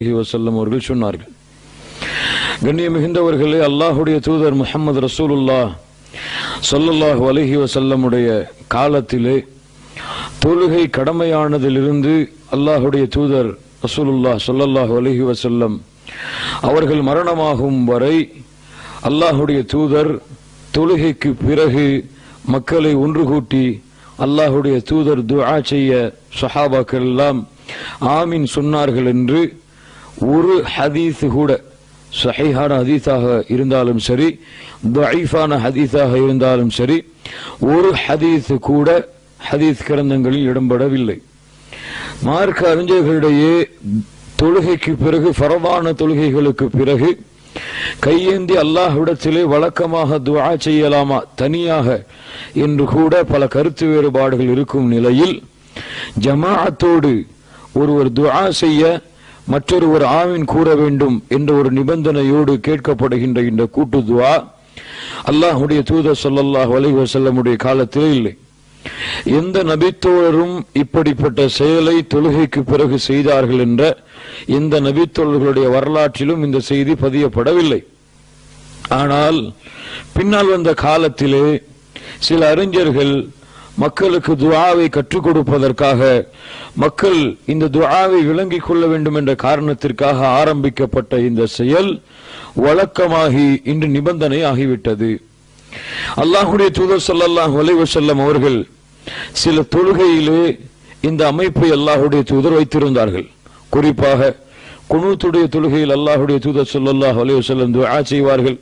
அலைஹி அவர்கள் சொன்னார்கள். கண்ணியம் மிகுந்தவர்களே அல்லாஹுடைய தூதர் முகமது ரசூலுல்லா சொல்லல்லாஹு அலஹி வசல்லமுடைய காலத்திலே தொழுகை கடமையானதிலிருந்து அல்லாஹுடைய தூதர் ரசூலுல்லா சொல்லல்லாஹு அலஹி வசல்லம் அவர்கள் மரணமாகும் வரை அல்லாஹுடைய தூதர் தொழுகைக்கு பிறகு மக்களை ஒன்று கூட்டி அல்லாஹுடைய தூதர் துஆ செய்ய சஹாபாக்கள் எல்லாம் ஆமீன் சொன்னார்கள் என்று ஒரு ஹதீஸ் கூட சஹீஹான ஹதீஸாக இருந்தாலும் சரி தஈஃபான ஹதீஸாக இருந்தாலும் சரி ஒரு ஹதீஸ் கூட ஹதீஸ் கிரந்தங்களில் இடம்பெறவில்லை. மார்க்க அறிஞர்களிடையே தொழுகைக்கு பிறகு பரவான தொழுகைகளுக்கு பிறகு கையேந்தி அல்லாஹ்விடத்திலே வழக்கமாக துவா செய்யலாமா? தனியாக என்று கூட பல கருத்து வேறுபாடுகள் இருக்கும் நிலையில் ஜமாஅத்தோடு ஒருவர் துவா செய்ய மற்றொருவர் ஆமீன் கூற வேண்டும் என்ற ஒரு நிபந்தனையோடு கேட்கப்படுகின்ற இந்த கூட்டு துவா அல்லாஹுடைய தூத சொல்லல்லாஹ் அலைஹி வஸல்லமுடைய காலத்திலே இல்லை. எந்த நபித்தோழரும் இப்படிப்பட்ட செயலை தொழுகைக்கு பிறகு செய்தார்கள் என்ற எந்த நபித்தோழர்களுடைய வரலாற்றிலும் இந்த செய்தி பதியப்படவில்லை. ஆனால் பின்னால் வந்த காலத்திலே சில அறிஞர்கள் மக்களுக்கு துஆவை கற்றுக் கொடுப்பதற்காக மக்கள் இந்த துஆவை விளங்கிக் கொள்ள வேண்டும் என்ற காரணத்திற்காக ஆரம்பிக்கப்பட்ட இந்த செயல் வழக்கமாகி இன்று நிபந்தனை ஆகிவிட்டது அல்லாஹுடைய தூதர் ஸல்லல்லாஹு அலைஹி வஸல்லம் அவர்கள் சில தொழுகையிலே இந்த அமைப்பை அல்லாஹுடைய தூதர் வைத்திருந்தார்கள். குறிப்பாக குனூத்துடைய தொழுகையில் அல்லாஹுடைய தூதர் சொல்லல்லாஹ் அலைஹி வஸல்லம் துஆ செய்வார்கள்.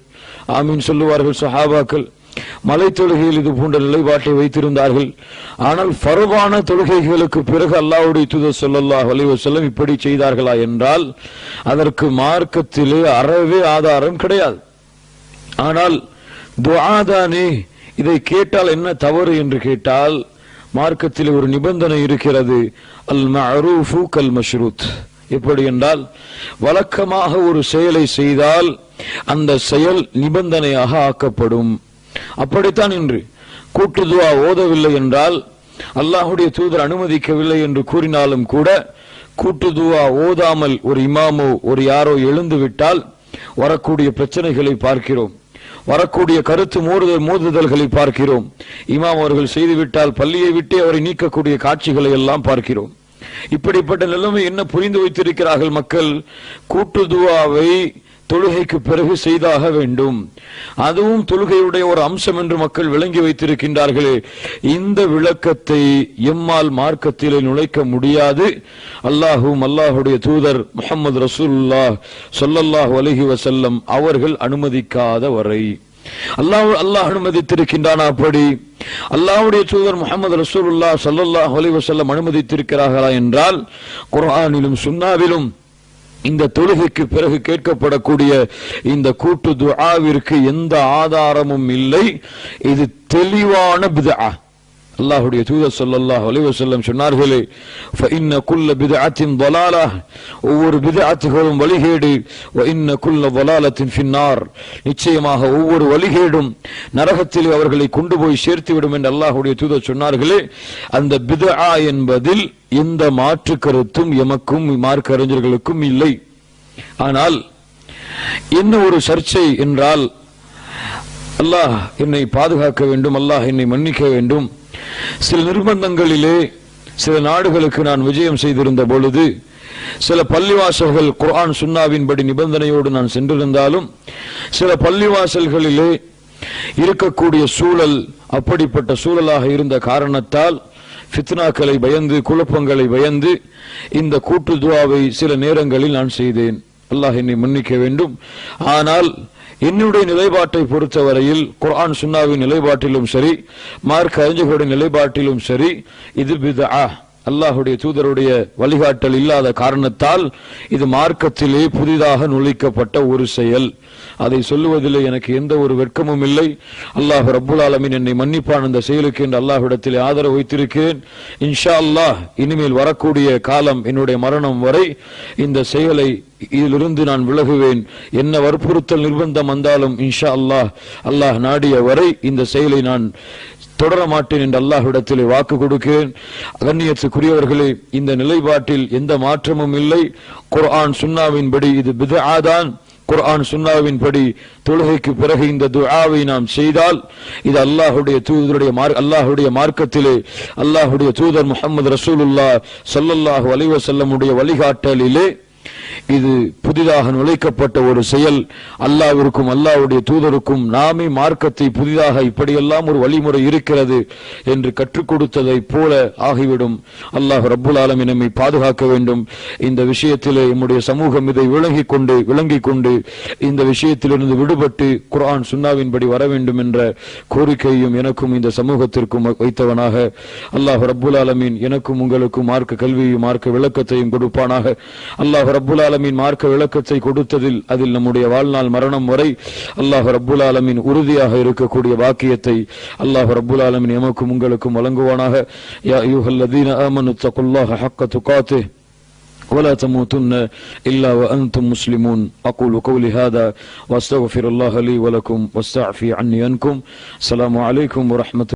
ஆமீன் சொல்லுவார்கள் சஹாபாக்கள். மலை தொழுகையில் இது போன்ற நிலைப்பாட்டை வைத்திருந்தார்கள். ஆனால் பருவான தொழுகைகளுக்கு பிறகு அல்லாவுடைய துத ஸல்லல்லாஹு அலைஹி வஸல்லம் இப்படி செய்தார்களா என்றால் அதற்கு மார்க்கத்திலே அறவே ஆதாரம் கிடையாது. ஆனால் துவாதானே இதை கேட்டால் என்ன தவறு என்று கேட்டால் மார்க்கத்தில் ஒரு நிபந்தனை இருக்கிறது. அல் மஅரூஃபு கல் மஷ்ரூத். எப்படி என்றால் வழக்கமாக ஒரு செயலை செய்தால் அந்த செயல் நிபந்தனையாக ஆக்கப்படும். அப்படித்தான் இன்று. கூட்டுதுவா ஓதவில்லை என்றால் அல்லாஹுடைய தூதர் அனுமதிக்கவில்லை என்று கூறினாலும் கூட கூட்டுதுவா ஓதாமல் ஒரு இமாமோ ஒரு யாரோ எழுந்து விட்டால் வரக்கூடிய பிரச்சனைகளை பார்க்கிறோம். வரக்கூடிய கருத்து மூடுதல் மோதுதல்களை பார்க்கிறோம். இமாம் அவர்கள் செய்துவிட்டால் பள்ளியை விட்டே அவரை நீக்கக்கூடிய காட்சிகளை எல்லாம் பார்க்கிறோம். இப்படிப்பட்ட நிலைமை என்ன புரிந்து வைத்திருக்கிறார்கள் மக்கள்? கூட்டு துவாவை தொழுகைக்கு பிறகு செய்தாக வேண்டும். அதுவும் தொழுகையுடைய ஒரு அம்சம் என்று மக்கள் விளங்கி வைத்திருக்கின்றார்களே. இந்த விளக்கத்தை எம்மால் மார்க்கத்திலே நுழைக்க முடியாது. அல்லாஹும் அல்லாஹுடைய தூதர் முகமது ரசூல்லா சொல்லல்லாஹு அலைஹி வசல்லம் அவர்கள் அனுமதிக்காத வரை. அல்லாஹ் அல்லாஹ் அனுமதித்திருக்கின்றானா அப்படி? அல்லாஹுடைய தூதர் முகமது ரசூலுல்லா ஸல்லல்லாஹு அலைஹி வஸல்லம் அனுமதித்திருக்கிறார்களா என்றால் குர்ஆனிலும் சுன்னாவிலும் இந்த தொழுகைக்கு பிறகு கேட்கப்படக்கூடிய இந்த கூட்டு துஆவிற்கு எந்த ஆதாரமும் இல்லை. இது தெளிவான பிதா அல்லாஹுடைய தூத சொல்லல்லாஹ் அலிவசல்லம் சொன்னார்களே இன்ன குல்ல பிதாத்தின் வலாலா. ஒவ்வொரு பிதாத்துகளும் வழிகேடு. இன்ன குல்ல வலாலத்தின் பின்னார் நிச்சயமாக ஒவ்வொரு வழிகேடும் நரகத்தில் அவர்களை கொண்டு போய் சேர்த்துவிடும் என்று அல்லாஹுடைய தூதர் சொன்னார்களே அந்த பிதா என்பதில் எந்த மாற்று கருத்தும் எமக்கும் மார்க்க அறிஞர்களுக்கும் இல்லை. ஆனால் என்ன ஒரு சர்ச்சை என்றால் அல்லாஹ் என்னை பாதுகாக்க வேண்டும் அல்லாஹ் என்னை மன்னிக்க வேண்டும். சில நிர்பந்தங்களிலே சில நாடுகளுக்கு நான் விஜயம் செய்திருந்த பொழுது சில பள்ளிவாசல்கள் குர்ஆன் சுன்னாவின்படி நிபந்தனையோடு நான் சென்றிருந்தாலும் சில பள்ளிவாசல்களிலே இருக்கக்கூடிய சூழல் அப்படிப்பட்ட சூழலாக இருந்த காரணத்தால் ஃபித்னாக்களை பயந்து குழப்பங்களை பயந்து இந்த கூட்டு துவாவை சில நேரங்களில் நான் செய்தேன். அல்லாஹ் என்னை மன்னிக்க வேண்டும். ஆனால் என்னுடைய நிலைப்பாட்டை பொறுத்தவரையில் குர்ஆன் சுன்னாவின் நிலைப்பாட்டிலும் சரி மார்க் அறிஞர்களுடைய நிலைப்பாட்டிலும் சரி இது பிதா அல்லாஹுடைய தூதருடைய வழிகாட்டல் இல்லாத காரணத்தால் இது மார்க்கத்திலே புதிதாக நுழைக்கப்பட்ட ஒரு செயல். அதை சொல்லுவதிலே எனக்கு எந்த ஒரு வெட்கமும் இல்லை. அல்லாஹ் ரப்புல் ஆலமின் என்னை மன்னிப்பான். அந்த செயலுக்கு என்று அல்லாஹ்விடத்திலே ஆதரவு வைத்திருக்கிறேன். இன்ஷா அல்லாஹ் இனிமேல் வரக்கூடிய காலம் என்னுடைய மரணம் வரை இந்த செயலை இதிலிருந்து நான் விலகுவேன். என்ன வற்புறுத்தல் நிர்பந்தம் வந்தாலும் இன்ஷா அல்லாஹ் அல்லாஹ் நாடிய வரை இந்த செயலை நான் தொடர மாட்டேன் என்று அல்லாஹ்விடத்திலே வாக்கு கொடுக்கிறேன். கண்ணியத்துக்குரியவர்களே இந்த நிலைப்பாட்டில் எந்த மாற்றமும் இல்லை. குர்ஆன் சுன்னாவின்படி இது பிதஆதான். குர்ஆன் சுன்னாவின் படி தொழுகைக்கு பிறகு இந்த துஆவை நாம் செய்தால் இது அல்லாஹுடைய தூதருடைய அல்லாஹுடைய மார்க்கத்திலே அல்லாஹுடைய தூதர் முஹம்மது ரசூலுல்லாஹ் சல்லல்லாஹு அலிவசல்லமுடைய வழிகாட்டலிலே இது புதிதாக நுழைக்கப்பட்ட ஒரு செயல். அல்லாவிற்கும் அல்லாவுடைய தூதருக்கும் நாமே மார்க்கத்தை புதிதாக இப்படியெல்லாம் ஒரு வழிமுறை இருக்கிறது என்று கற்றுக் கொடுத்ததை போல ஆகிவிடும். அல்லாஹ் ரப்புல் ஆலமி நம்மை பாதுகாக்க வேண்டும். இந்த விஷயத்திலே நம்முடைய சமூகம் இதை விளங்கிக் கொண்டு விளங்கிக் கொண்டு இந்த விஷயத்திலிருந்து விடுபட்டு குரான் சுன்னாவின்படி வர வேண்டும் என்ற கோரிக்கையும் எனக்கும் இந்த சமூகத்திற்கும் வைத்தவனாக அல்லாஹ் ரப்புல் ஆலமின். எனக்கும் உங்களுக்கும் மார்க்க கல்வியும் மார்க்க விளக்கத்தையும் கொடுப்பானாக. அல்லாஹ் ரப்புல் ஆலமீன் மார்க்க விளக்கத்தை கொடுத்ததில் அதில் நம்முடைய வாழ்நாள் மரணம் வரை அல்லாஹ் ரப்புல் ஆலமீன் உறுதியாக இருக்கக்கூடிய வாக்கியத்தை அல்லாஹ் ரப்புல் ஆலமீன் எமக்கும் உங்களுக்கும் வழங்குவானாக யா அய்யுஹல்லதீன ஆமனு தகுல்லாஹ ஹக்க துகாத்திஹ் ولا تموتن إلا وأنتم مسلمون أقول قولي هذا وأستغفر الله لي ولكم واستعفي عني عنكم السلام عليكم ورحمة